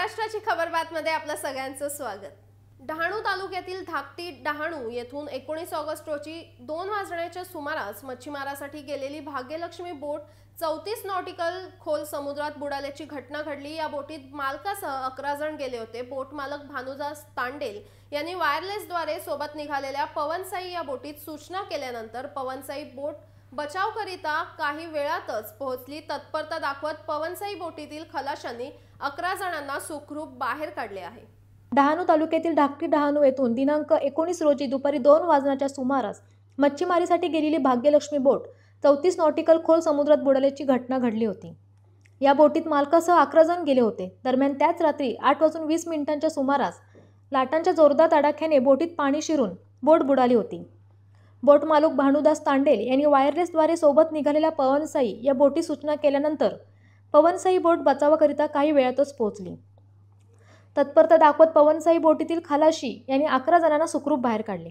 महाराष्ट्राची खबर बातमध्ये आपलं सगळ्यांचं स्वागत. डहाणू तालुक्यातील धाकटी डहाणू येथून एकोणीस ऑगस्ट रोजी दोन वाजण्याच्या सुमारास मच्छीमारासाठी गेलेली भाग्यलक्ष्मी बोट चौतीस नॉटिकल खोल समुद्रात बुडाल्याची घटना घडली. या बोटीत मालकासह अकरा जण गेले होते. बोट मालक भानुदास तांडेल यांनी वायरलेसद्वारे सोबत निघालेल्या पवनसाई या बोटीत सूचना केल्यानंतर पवनसाई बोट बचावकरिता काही वेळातच पोहोचली तत्परता दाखवत पवनसाई बोटीतील खलाशांनी अकरा जणांना सुखरूप बाहेर काढले आहे. डहाणू तालुक्यातील ढाकटी डहाणू येथून दिनांक एकोणीस रोजी दुपारी दोन वाजण्याच्या सुमारास मच्छीमारीसाठी गेलेली भाग्यलक्ष्मी बोट चौतीस नॉटिकल खोल समुद्रात बुडाल्याची घटना घडली होती. या बोटीत मालकासह अकरा जण गेले होते. दरम्यान त्याच रात्री आठ वाजून वीस मिनिटांच्या सुमारास लाटांच्या जोरदार तडाख्याने बोटीत पाणी शिरून बोट बुडाली होती. बोट मालक भानुदास तांडेल यांनी वायरलेसद्वारे सोबत निघालेल्या पवनसाई या बोटी सूचना केल्यानंतर पवनसाई बोट बचावाकरिता काही वेळातच पोहोचली. तत्परता दाखवत पवनसाई बोटीतील खालाशी यांनी अकरा जणांना सुखरूप बाहेर काढले.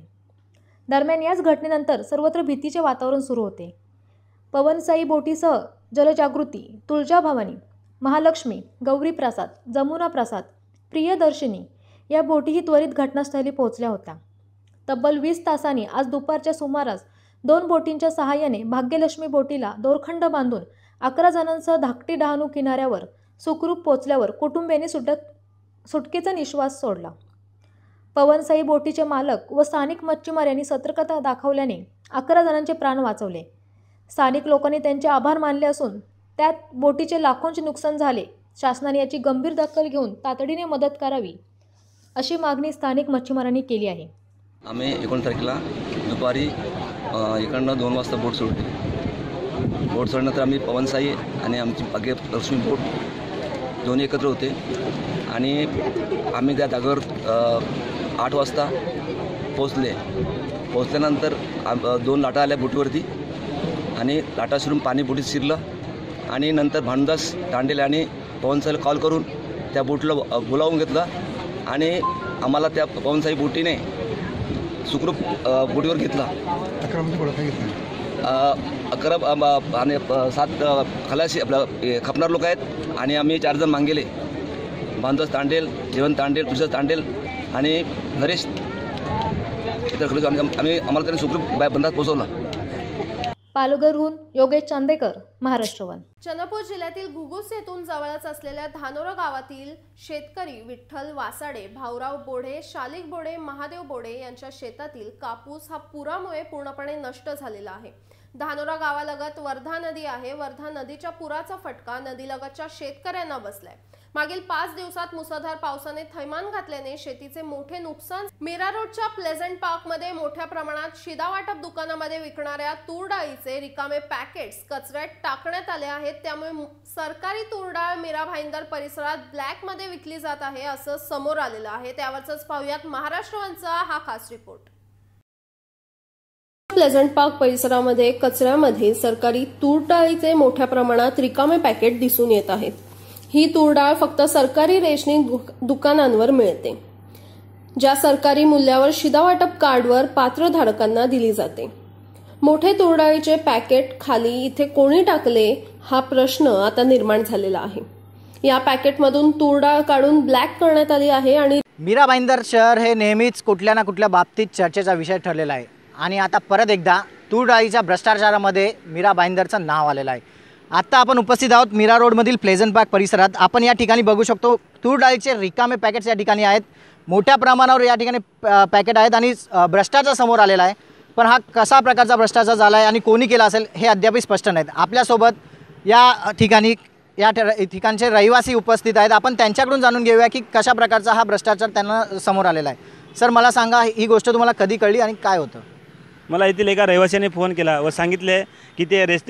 दरम्यान याच घटनेनंतर सर्वत्र भीतीचे वातावरण सुरू होते. पवनसाई बोटीसह जलजागृती तुळजा भवानी महालक्ष्मी गौरी प्रसाद जमुना प्रसाद प्रियदर्शिनी या बोटीही त्वरित घटनास्थळी पोहोचल्या होत्या. तब्बल वीस तासांनी आज दुपारच्या सुमारास दोन बोटींच्या सहाय्याने भाग्यलक्ष्मी बोटीला दोरखंड बांधून अकरा जणांसह धाकटी डहाणू किनाऱ्यावर सुखरूप पोचल्यावर कुटुंबियांनी सुटत सुटकेचा निश्वास सोडला. पवनसाई बोटीचे मालक व स्थानिक मच्छीमार यांनी सतर्कता दाखवल्याने अकरा जणांचे प्राण वाचवले. स्थानिक लोकांनी त्यांचे आभार मानले असून त्यात बोटीचे लाखोंचे नुकसान झाले. शासनाने याची गंभीर दखल घेऊन तातडीने मदत करावी अशी मागणी स्थानिक मच्छीमारांनी केली आहे. आम्ही एकोण तारखेला दुपारी इकडनं दोन वाजता बोट सोडली. बोट सोडल्यानंतर आम्ही पवनसाई आणि आमची बागे लक्ष्मी बोट दोन्ही एकत्र होते. आणि आम्ही त्या जागेवर आठ वाजता पोचले पोचल्यानंतर दोन लाटा आल्या बोटीवरती आणि लाटा शिरून पाणी बोटीत शिरलं आणि नंतर भानुदास दांडेल आणि पवनसाईला कॉल करून त्या बोटला बोलावून घेतलं आणि आम्हाला त्या पवनसाई बोटीने सुखरूप बोटीवर घेतला. अकरा म्हणजे बोला अ, अकरा आणि सात खलाशी आपलं खपणार लोक आहेत आणि आम्ही चार जण मागेले. बांधस तांडेल जेवण तांडेल तुषार तांडेल आणि नरेश. इतर खलाशी आम्ही आम्ही आम्हाला त्यांनी सुखरूप बाय बंधात पोहोचवलं. पालघरहून योगेश चांदेकर महाराष्ट्रवन. चंद्रपूर जिल्ह्यातील घुगुस येथून जवळच असलेल्या धानोरा गावातील शेतकरी विठ्ठल वासाडे भाऊराव बोढे शालिक बोडे महादेव बोडे यांच्या शेतातील कापूस हा पुरामुळे पूर्णपणे नष्ट झालेला आहे. धानोरा गावालगत वर्धा नदी आहे. वर्धा नदीच्या पुराचा फटका नदीलगतच्या शेतकऱ्यांना बसलाय. मागील पाच दिवसात मुसळधार पावसाने थैमान घातल्याने शेतीचे मोठे नुकसान मीरा रोडच्या प्लेझंट पार्कमध्ये मोठ्या प्रमाणात शिदा वाटप दुकानामध्ये विकणाऱ्या तूर डाळीचे रिकामे पॅकेट्स कचऱ्यात टाकण्यात आले आहेत. त्यामुळे सरकारी तूर डाळ मीरा भाईंदर परिसरात ब्लॅकमध्ये विकली जात आहे असं समोर आलेलं आहे. त्यावरच पाहूयात महाराष्ट्रवांचा हा खास रिपोर्ट. प्लेझंट पार्क परिसरामध्ये कचऱ्यामध्ये सरकारी तूर डाळीचे मोठ्या प्रमाणात रिकामे पॅकेट दिसून येत आहेत. ही तूर डाळ फक्त सरकारी रेशनिंग दुकानांवर मिळते ज्या सरकारी मूल्यावर शिधावाटप कार्डवर पात्र धारकांना दिली जाते. मोठे तुरडाळीचे पॅकेट खाली इथे कोणी टाकले हा प्रश्न आता निर्माण झालेला आहे. या पॅकेटमधून तुरडाळ काढून ब्लॅक करण्यात आली आहे आणि मीरा भाईंदर शहर हे नेहमीच कुठल्या ना कुठल्या बाबतीत चर्चेचा विषय ठरलेला आहे. आणि आता परत एकदा तूर डाळीच्या भ्रष्टाचारामध्ये मीरा भाईंदरचं नाव आलेलं आहे. आत्ता आपण उपस्थित आहोत मीरा रोडमधील प्लेझन पार्क परिसरात. आपण या ठिकाणी बघू शकतो तूर डाळीचे रिकामे पॅकेट्स या ठिकाणी आहेत. मोठ्या प्रमाणावर या ठिकाणी पॅकेट आहेत आणि भ्रष्टाचार समोर आलेला आहे. पण हा कसा प्रकारचा भ्रष्टाचार झाला आहे आणि कोणी केला असेल हे अद्यापही स्पष्ट नाहीत. आपल्यासोबत या ठिकाणी या ठिकाणचे रहिवासी उपस्थित आहेत. आपण त्यांच्याकडून जाणून घेऊया की कशा प्रकारचा हा भ्रष्टाचार त्यांना समोर आलेला आहे. सर मला सांगा ही गोष्ट तुम्हाला कधी कळली आणि काय होतं? मला येथील एका रहिवाशाने फोन केला व सांगितले की ते रेस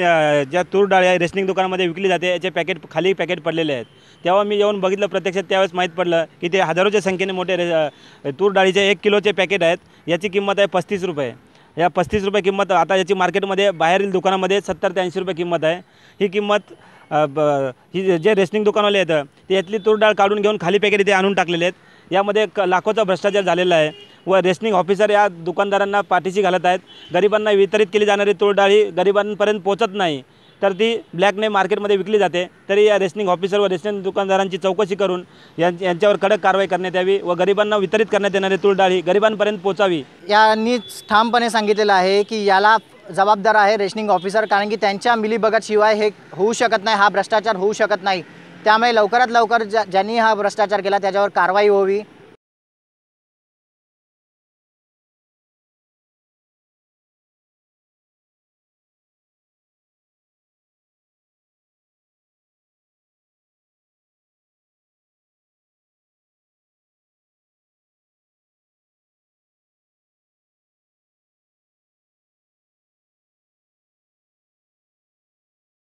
ज्या तूर डाळ आहे रेशनिंग दुकानामध्ये विकली जाते याचे पॅकेट खाली पॅकेट पडलेले आहेत. तेव्हा मी येऊन बघितलं प्रत्यक्षात त्यावेळेस माहीत पडलं की ते हजारोच्या संख्येने मोठे रे तूर डाळीचे एक किलोचे पॅकेट आहेत. याची किंमत आहे पस्तीस रुपये. या पस्तीस रुपये किंमत आता याची मार्केटमध्ये बाहेरील दुकानामध्ये सत्तर ते ऐंशी रुपये किंमत आहे. ही किंमत ब- ही जे- रेशनिंग दुकानवाले आहेत ते यातली तूर डाळ काढून घेऊन खाली पॅकेट इथे आणून टाकलेले आहेत. यामध्ये क लाखोचा भ्रष्टाचार झालेला आहे व रेशनिंग ऑफिसर या दुकानदारांना पाठीशी घालत आहेत. गरिबांना वितरित केली जाणारी तुळडाळी गरिबांपर्यंत पोहोचत नाही. तर ती ब्लॅकने मार्केटमध्ये विकली जाते. तरी या रेशनिंग ऑफिसर व रेशनिंग दुकानदारांची चौकशी करून यां यांच्यावर कडक कारवाई करण्यात यावी व गरिबांना वितरित करण्यात येणारी तुळडाळी गरिबांपर्यंत पोचावी यांनी ठामपणे सांगितलेलं आहे की याला जबाबदार आहे रेशनिंग ऑफिसर कारण की त्यांच्या मिलीभगतशिवाय हे होऊ शकत नाही हा भ्रष्टाचार होऊ शकत नाही. त्यामुळे लवकरात लवकर ज्या ज्यांनी हा भ्रष्टाचार केला त्याच्यावर कारवाई व्हावी.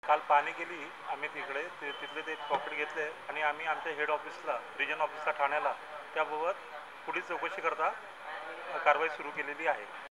काल पाहणी केली आम्ही तिकडे ते तिथले ते प्रॉपर्टी घेतले आणि आम्ही आमच्या हेड ऑफिसला रिजन ऑफिसला ठाण्याला त्याबाबत पुढील चौकशी करता कारवाई सुरू केलेली आहे.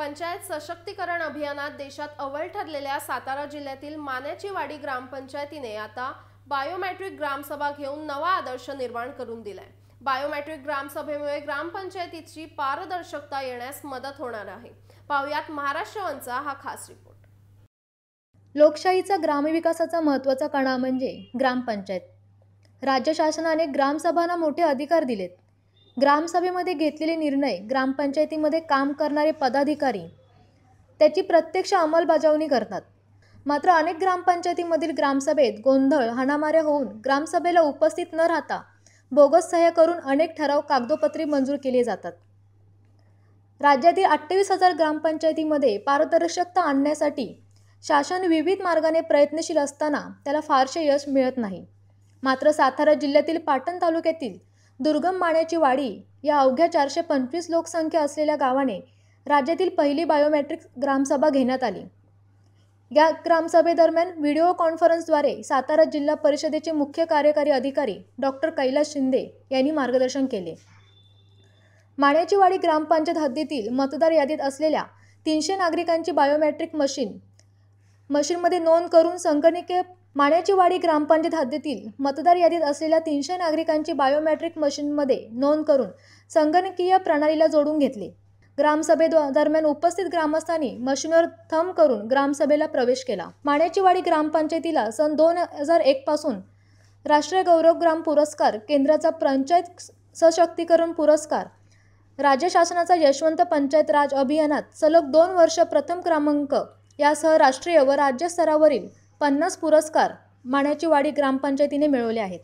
पंचायत सशक्तीकरण अभियानात देशात अव्वल ठरलेल्या सातारा जिल्ह्यातील मान्याची वाडी ग्रामपंचायतीने आता बायोमॅट्रिक ग्रामसभा घेऊन नवा आदर्श निर्माण करून दिलाय. बायोमॅट्रिक ग्रामसभेमुळे ग्रामपंचायतीची पारदर्शकता येण्यास मदत होणार आहे. पाहुयात महाराष्ट्रवनचा हा खास रिपोर्ट. लोकशाहीचा ग्रामविकासाचा महत्त्वाचा कणा म्हणजे ग्रामपंचायत. राज्य शासनाने ग्रामसभांना मोठे अधिकार दिलेत. ग्रामसभेमध्ये घेतलेले निर्णय ग्रामपंचायतीमध्ये काम करणारे पदाधिकारी त्याची प्रत्यक्ष अंमलबजावणी करतात. मात्र अनेक ग्रामपंचायतीमधील ग्रामसभेत गोंधळ हाणामाऱ्या होऊन ग्रामसभेला उपस्थित न राहता बोगस सह्या करून अनेक ठराव कागदोपत्री मंजूर केले जातात. राज्यातील अठ्ठावीस हजार ग्रामपंचायतीमध्ये पारदर्शकता आणण्यासाठी शासन विविध मार्गाने प्रयत्नशील असताना त्याला फारसे यश मिळत नाही. मात्र सातारा जिल्ह्यातील पाटण तालुक्यातील दुर्गम माण्याची वाडी या अवघ्या चारशे पंचवीस लोकसंख्या असलेल्या गावाने राज्यातील पहिली बायोमेट्रिक ग्रामसभा घेण्यात आली. या ग्रामसभेदरम्यान व्हिडिओ कॉन्फरन्सद्वारे सातारा जिल्हा परिषदेचे मुख्य कार्यकारी अधिकारी डॉक्टर कैलास शिंदे यांनी मार्गदर्शन केले. माण्याची वाडी ग्रामपंचायत हद्दीतील मतदार यादीत असलेल्या तीनशे नागरिकांची बायोमेट्रिक मशीन मशीनमध्ये नोंद करून संगणकीय माण्याची वाडी ग्रामपंचायत हद्दीतील मतदार यादीत असलेल्या तीनशे नागरिकांची बायोमेट्रिक मशीनमध्ये नोंद करून संगणकीय प्रणालीला जोडून घेतले. ग्रामसभे दरम्यान उपस्थित ग्रामस्थांनी मशीनवर थंब करून ग्रामसभेला प्रवेश केला. माण्याची वाडी ग्रामपंचायतीला सन दोन हजार एकपासून राष्ट्रीय गौरव ग्राम पुरस्कार केंद्राचा पंचायत सशक्तीकरण पुरस्कार राज्य शासनाचा यशवंत पंचायत राज अभियानात सलग दोन वर्ष प्रथम क्रमांक यासह राष्ट्रीय व राज्य स्तरावरील पन्नास पुरस्कार माण्याचीवाडी ग्रामपंचायतीने मिळवले आहेत.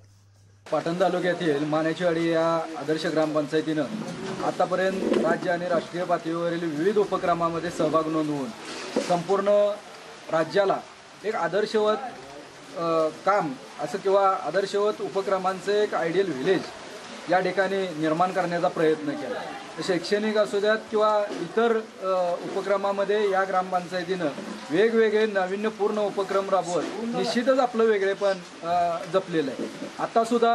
पाटण तालुक्यातील माण्याचीवाडी या आदर्श ग्रामपंचायतीनं आतापर्यंत राज्य आणि राष्ट्रीय पातळीवरील विविध उपक्रमामध्ये सहभाग नोंदवून संपूर्ण राज्याला एक आदर्शवत काम असं किंवा आदर्शवत उपक्रमांचं एक आयडियल व्हिलेज या ठिकाणी निर्माण करण्याचा प्रयत्न केला. शैक्षणिक असू द्यात किंवा इतर उपक्रमामध्ये या ग्रामपंचायतीनं वेगवेगळे नाविन्यपूर्ण उपक्रम राबवत निश्चितच आपलं वेगळेपण जपलेलं आहे. आत्तासुद्धा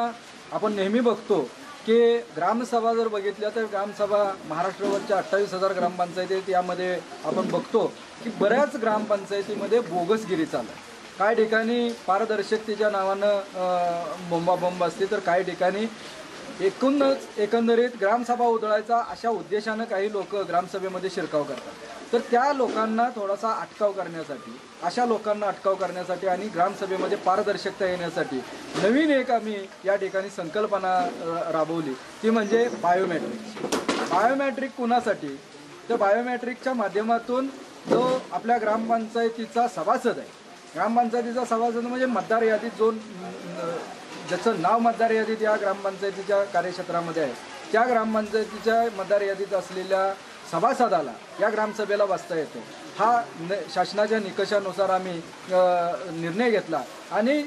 आपण नेहमी बघतो की ग्रामसभा जर बघितल्या तर ग्रामसभा महाराष्ट्रावरच्या अठ्ठावीस हजार ग्रामपंचायती आहेत यामध्ये आपण बघतो की बऱ्याच ग्रामपंचायतीमध्ये बोगसगिरी चालू आहे. काही ठिकाणी पारदर्शकतेच्या नावानं बोंबाबोंब असते तर काही ठिकाणी एकूणच एकंदरीत ग्रामसभा उधळायचा अशा उद्देशानं काही लोक ग्रामसभेमध्ये शिरकाव करतात. तर त्या लोकांना थोडासा अटकाव करण्यासाठी अशा लोकांना अटकाव करण्यासाठी आणि ग्रामसभेमध्ये पारदर्शकता येण्यासाठी नवीन एक आम्ही या ठिकाणी संकल्पना राबवली. ती म्हणजे बायोमॅट्रिक बायोमॅट्रिक कुणासाठी? तर बायोमॅट्रिकच्या माध्यमातून जो आपल्या ग्रामपंचायतीचा सभासद आहे. ग्रामपंचायतीचा सभासद म्हणजे मतदार यादीत जो ज्याचं नाव मतदार यादीत या ग्रामपंचायतीच्या कार्यक्षेत्रामध्ये आहे. त्या ग्रामपंचायतीच्या मतदार यादीत असलेल्या सभासदाला या ग्रामसभेला बसता येतो. हा न शासनाच्या निकषानुसार आम्ही निर्णय घेतला. आणि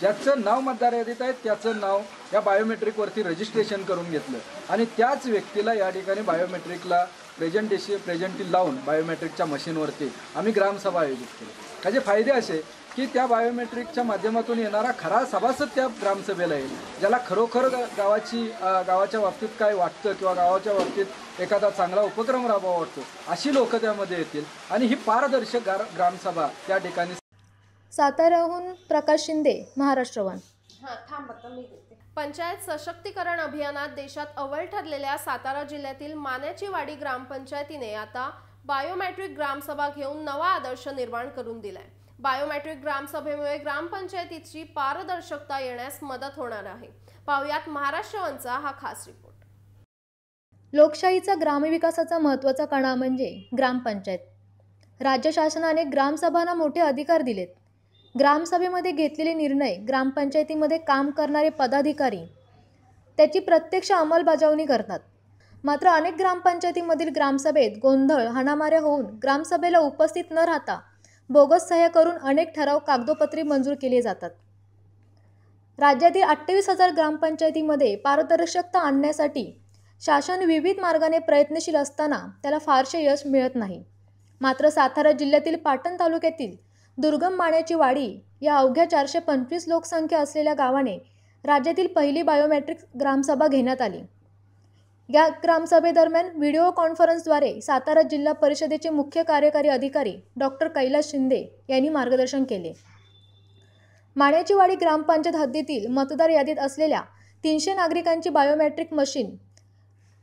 ज्याचं नाव मतदार यादीत आहे त्याचं नाव या बायोमेट्रिकवरती रजिस्ट्रेशन करून घेतलं. आणि त्याच व्यक्तीला या ठिकाणी बायोमेट्रिकला प्रेझेंटेशन प्रेझेंटी लावून बायोमेट्रिकच्या मशीनवरती आम्ही ग्रामसभा आयोजित केली. त्याचे फायदे असे की त्या बायोमेट्रिकच्या माध्यमातून येणारा खरा सभासद त्या ग्रामसभेला येईल ज्याला खरोखर गावाची गावाच्या बाबतीत काय वाटतं किंवा गावाच्या बाबतीत एखादा चांगला उपक्रम राबवा वाटतो अशी लोक त्यामध्ये येतील. आणि ही पारदर्शक गार ग्रामसभा त्या ठिकाणी साताऱ्याहून प्रकाश शिंदे महाराष्ट्र वन. हा पंचायत सशक्तीकरण अभियानात देशात अव्वल ठरलेल्या सातारा जिल्ह्यातील मान्याची वाडी ग्रामपंचायतीने आता बायोमॅट्रिक ग्रामसभा घेऊन नवा आदर्श निर्माण करून दिलाय. बायोमॅट्रिक ग्रामसभेमुळे ग्रामपंचायतीची पारदर्शकता येण्यास मदत होणार आहे. पाहुयात महाराष्ट्र वनचा हा खास रिपोर्ट. लोकशाहीचा ग्रामविकासाचा महत्त्वाचा कणा म्हणजे ग्रामपंचायत. राज्य शासनाने ग्रामसभांना मोठे अधिकार दिलेत. ग्रामसभेमध्ये घेतलेले निर्णय ग्रामपंचायतीमध्ये काम करणारे पदाधिकारी त्याची प्रत्यक्ष अंमलबजावणी करतात. मात्र अनेक ग्रामपंचायतीमधील ग्रामसभेत गोंधळ हाणामाऱ्या होऊन ग्रामसभेला उपस्थित न राहता बोगस सह्या करून अनेक ठराव कागदोपत्री मंजूर केले जातात. राज्यातील अठ्ठावीस हजार ग्रामपंचायतीमध्ये पारदर्शकता आणण्यासाठी शासन विविध मार्गाने प्रयत्नशील असताना त्याला फारसे यश मिळत नाही. मात्र सातारा जिल्ह्यातील पाटण तालुक्यातील दुर्गम माण्याची वाडी या अवघ्या चारशे पंचवीस लोकसंख्या असलेल्या गावाने राज्यातील पहिली बायोमेट्रिक ग्रामसभा घेण्यात आली. या ग्रामसभेदरम्यान व्हिडिओ कॉन्फरन्सद्वारे सातारा जिल्हा परिषदेचे मुख्य कार्यकारी अधिकारी डॉक्टर कैलास शिंदे यांनी मार्गदर्शन केले. माण्याचीवाडी ग्रामपंचायत हद्दीतील मतदार यादीत असलेल्या तीनशे नागरिकांची बायोमॅट्रिक मशीन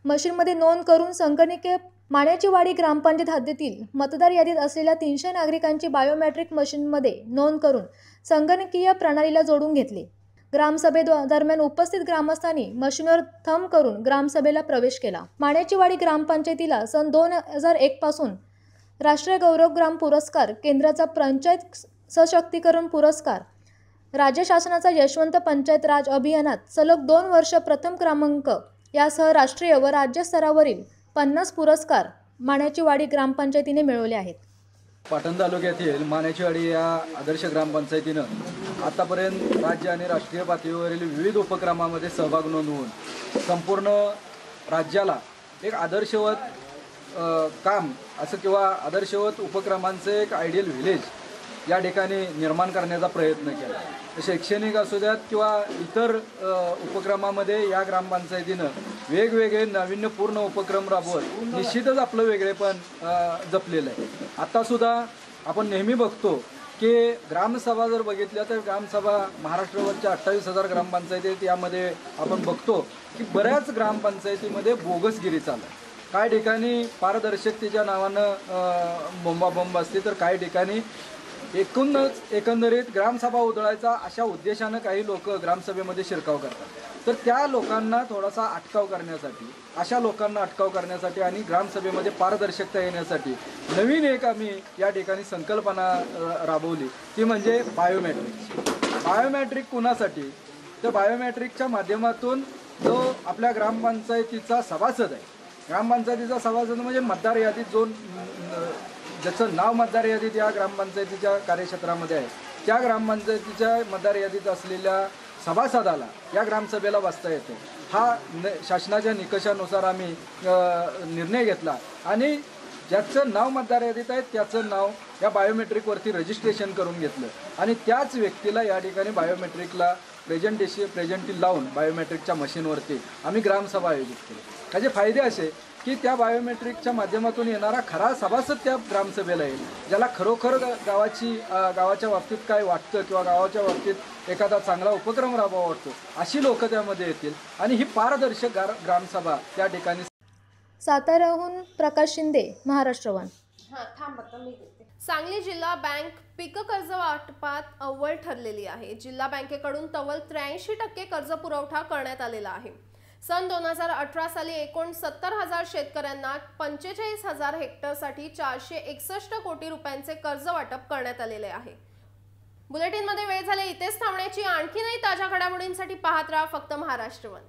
मशीनमध्ये नोंद करून संगणकीय माण्याचीवाडी ग्रामपंचायत हद्दीतील मतदार यादीत असलेल्या तीनशे नागरिकांची बायोमॅट्रिक मशीनमध्ये नोंद करून संगणकीय प्रणालीला जोडून घेतले. ग्रामसभेदरम्यान उपस्थित ग्रामस्थांनी मशीनवर थंब करून ग्रामसभेला प्रवेश केला. माण्याचीवाडी ग्रामपंचायतीला सन दोन हजार एक पासून राष्ट्रीय गौरव ग्राम पुरस्कार केंद्राचा पंचायत सशक्तीकरण पुरस्कार राज्य शासनाचा यशवंत पंचायत राज अभियानात सलग दोन वर्ष प्रथम क्रमांक यासह राष्ट्रीय व राज्य स्तरावरील पन्नास पुरस्कार माण्याचीवाडी ग्रामपंचायतीने मिळवले आहेत. पाटण तालुक्यातील मानेचीवाडी या आदर्श ग्रामपंचायतीनं आतापर्यंत राज्य आणि राष्ट्रीय पातळीवरील विविध उपक्रमामध्ये सहभाग नोंदवून संपूर्ण राज्याला एक आदर्शवत काम असं किंवा आदर्शवत उपक्रमांचं एक आयडियल व्हिलेज या ठिकाणी निर्माण करण्याचा प्रयत्न केला. शैक्षणिक असू द्यात किंवा इतर उपक्रमामध्ये या ग्रामपंचायतीनं वेगवेगळे नाविन्यपूर्ण उपक्रम राबवत निश्चितच आपलं वेगळेपण जपलेलं आहे. आत्तासुद्धा आपण नेहमी बघतो की ग्रामसभा जर बघितल्या तर ग्रामसभा महाराष्ट्रावरच्या अठ्ठावीस हजार ग्रामपंचायती आहेत यामध्ये आपण बघतो की बऱ्याच ग्रामपंचायतीमध्ये बोगसगिरी चालू आहे. काही ठिकाणी पारदर्शकतेच्या नावानं बोंबाबोंब असते तर काही ठिकाणी एकूणच एकंदरीत ग्रामसभा उधळायचा अशा उद्देशानं काही लोक ग्रामसभेमध्ये शिरकाव करतात. तर त्या लोकांना थोडासा अटकाव करण्यासाठी अशा लोकांना अटकाव करण्यासाठी आणि ग्रामसभेमध्ये पारदर्शकता येण्यासाठी नवीन एक आम्ही या ठिकाणी संकल्पना राबवली. ती म्हणजे बायोमॅट्रिक. बायोमॅट्रिक कुणासाठी? तर बायोमॅट्रिकच्या माध्यमातून जो आपल्या ग्रामपंचायतीचा सभासद आहे. ग्रामपंचायतीचा सभासद म्हणजे मतदार यादीत जो ज्याचं नाव मतदार यादीत या ग्रामपंचायतीच्या कार्यक्षेत्रामध्ये आहे. त्या ग्रामपंचायतीच्या मतदार यादीत असलेल्या सभासदाला या ग्रामसभेला बसता येतो. हा न शासनाच्या निकषानुसार आम्ही निर्णय घेतला आणि ज्याचं नाव मतदार यादीत आहे त्याचं नाव या बायोमेट्रिकवरती रजिस्ट्रेशन करून घेतलं. आणि त्याच व्यक्तीला या ठिकाणी बायोमेट्रिकला प्रेझेंटेशन प्रेझेंटी लावून बायोमेट्रिकच्या मशीनवरती आम्ही ग्रामसभा आयोजित केली. त्याचे फायदे असे की त्या बायोमेट्रिकच्या माध्यमातून येणारा खरा सभासद त्या ग्रामसभेला येईल ज्याला खरोखर गावाची गावाच्या बाबतीत काय वाटतं किंवा गावाच्या बाबतीत एखादा चांगला उपक्रम राबवा वाटतो अशी लोक त्यामध्ये येतील. आणि ही पारदर्शक गार ग्रामसभा त्या ठिकाणी साताऱ्याहून प्रकाश शिंदे महाराष्ट्र वन. हा सांगली जिल्हा बँक पीक कर्ज वाटपात अव्वल ठरलेली आहे. जिल्हा बँकेकडून तब्बल त्र्याऐंशी टक्के कर्ज पुरवठा करण्यात आलेला आहे. सन दोन हजार अठरा साली एकूण सत्तर हजार शेतकऱ्यांना पंचेचाळीस हजार हेक्टरसाठी चारशे एकसष्ट कोटी रुपयांचे कर्ज वाटप करण्यात आलेले आहे. बुलेटिनमध्ये वेळ झाले इथेच थांबण्याची आणखीनही ताज्या घडामोडींसाठी पाहत राहा फक्त महाराष्ट्र वन.